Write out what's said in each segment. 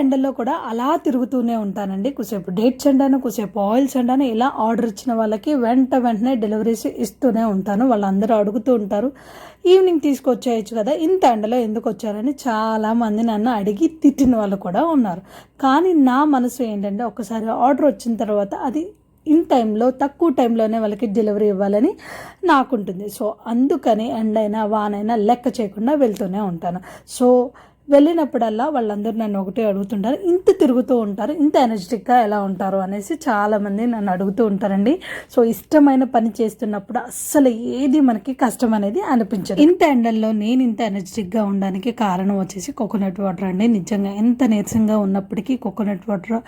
ఎండల్లో కూడా అలా తిరుగుతూనే ఉంటానండి. కొద్దిసేపు డేట్ చెండాను కొద్దిసేపు ఆయిల్స్ చెండాను ఇలా ఆర్డర్ ఇచ్చిన వాళ్ళకి వెంట వెంటనే డెలివరీస్ ఇస్తూనే ఉంటాను. వాళ్ళందరూ అడుగుతూ ఉంటారు ఈవినింగ్ తీసుకొచ్చేయచ్చు కదా ఇంత ఎండలో ఎందుకు వచ్చారని చాలామంది నన్ను అడిగి తిట్టిన వాళ్ళు కూడా ఉన్నారు. కానీ నా మనసు ఏంటంటే ఒకసారి ఆర్డర్ వచ్చిన తర్వాత అది ఇన్ టైంలో తక్కువ టైంలోనే వాళ్ళకి డెలివరీ ఇవ్వాలని నాకుంటుంది. సో అందుకని ఎండైనా వానైనా లెక్క చేయకుండా వెళ్తూనే ఉంటాను. సో వెళ్ళినప్పుడల్లా వాళ్ళందరూ నన్ను ఒకటే అడుగుతుంటారు. ఇంత తిరుగుతూ ఉంటారు. ఇంత ఎనర్జెటిక్గా ఎలా ఉంటారు అనేసి చాలామంది నన్ను అడుగుతూ ఉంటారండి. సో ఇష్టమైన పని చేస్తున్నప్పుడు అస్సలు ఏది మనకి కష్టం అనేది అనిపించదు. ఇంత ఎండల్లో నేను ఇంత ఎనర్జెటిక్గా ఉండడానికి కారణం వచ్చేసి కోకోనట్ వాటర్ అండి. నిజంగా ఎంత నీరసంగా ఉన్నప్పటికీ కోకోనట్ వాటర్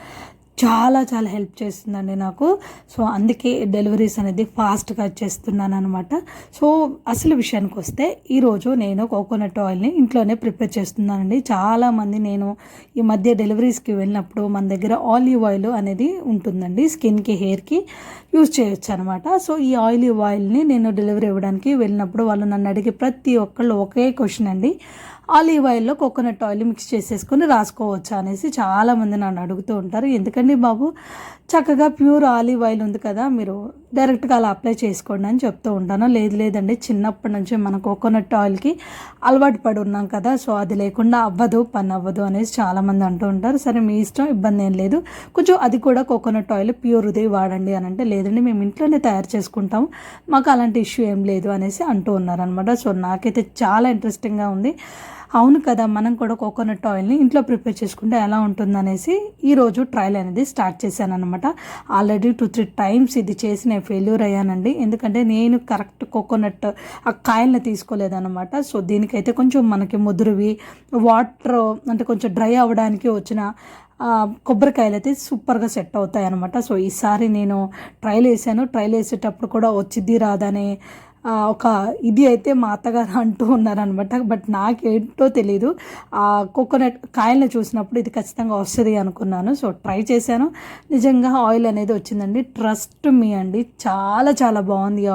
చాలా చాలా హెల్ప్ చేస్తుందండి నాకు. సో అందుకే డెలివరీస్ అనేది ఫాస్ట్గా చేస్తున్నాను అనమాట సో అసలు విషయానికి వస్తే ఈరోజు నేను కోకోనట్ ఆయిల్ని ఇంట్లోనే ప్రిపేర్ చేస్తున్నానండి. చాలామంది నేను ఈ మధ్య డెలివరీస్కి వెళ్ళినప్పుడు మన దగ్గర ఆలివ్ ఆయిల్ అనేది ఉంటుందండి స్కిన్కి హెయిర్కి యూజ్ చేయొచ్చు అనమాట సో ఈ ఆయిలివ్ ఆయిల్ని నేను డెలివరీ ఇవ్వడానికి వెళ్ళినప్పుడు వాళ్ళు నన్ను అడిగే ప్రతి ఒక్కళ్ళు ఒకే క్వశ్చన్ అండి. ఆలివ్ ఆయిల్లో కోకోనట్ ఆయిల్ మిక్స్ చేసేసుకొని రాసుకోవచ్చా అనేసి చాలామంది నన్ను అడుగుతూ ఉంటారు. ఎందుకండి బాబు? చక్కగా ప్యూర్ ఆలివ్ ఆయిల్ ఉంది కదా మీరు డైరెక్ట్గా అలా అప్లై చేసుకోండి అని చెప్తూ ఉంటాను. లేదు లేదండి. చిన్నప్పటి నుంచి మన కోకోనట్ ఆయిల్కి అలవాటు పడి ఉన్నాం కదా సో అది లేకుండా అవ్వదు పని అవ్వదు అనేసి చాలామంది అంటూ ఉంటారు. సరే మీ ఇష్టం ఇబ్బంది ఏం లేదు. కొంచెం అది కూడా కోకోనట్ ఆయిల్ ప్యూర్ది వాడండి అని అంటే లేదండి మేము ఇంట్లోనే తయారు చేసుకుంటాం మాకు అలాంటి ఇష్యూ ఏం లేదు అనేసి అంటూ ఉన్నారనమాట సో నాకైతే చాలా ఇంట్రెస్టింగ్గా ఉంది. అవును కదా మనం కూడా కోకోనట్ ఆయిల్ని ఇంట్లో ప్రిపేర్ చేసుకుంటే ఎలా ఉంటుందనేసి ఈరోజు ట్రయల్ అనేది స్టార్ట్ చేశాను అనమాట ఆల్రెడీ టూ త్రీ టైమ్స్ ఇది చేసి నేను ఫెయిల్యూర్ అయ్యానండి. ఎందుకంటే నేను కరెక్ట్ కోకోనట్ ఆ కాయల్ని తీసుకోలేదన్నమాట. సో దీనికైతే కొంచెం మనకి ముదురువి వాటర్ అంటే కొంచెం డ్రై అవ్వడానికి వచ్చిన కొబ్బరికాయలు అయితే సూపర్గా సెట్ అవుతాయి అనమాట సో ఈసారి నేను ట్రైల్ వేసాను. ట్రైల్ వేసేటప్పుడు కూడా వచ్చిద్ది రాదనే ఒక ఇది అయితే మా అత్తగారు అంటూ ఉన్నారనమాట బట్ నాకేంటో తెలీదు. ఆ కోకోనట్ కాయలను చూసినప్పుడు ఇది ఖచ్చితంగా వస్తుంది అనుకున్నాను. సో ట్రై చేశాను. నిజంగా ఆయిల్ అనేది వచ్చిందండి. ట్రస్ట్ మీ అండి. చాలా చాలా బాగుంది ఆయిల్.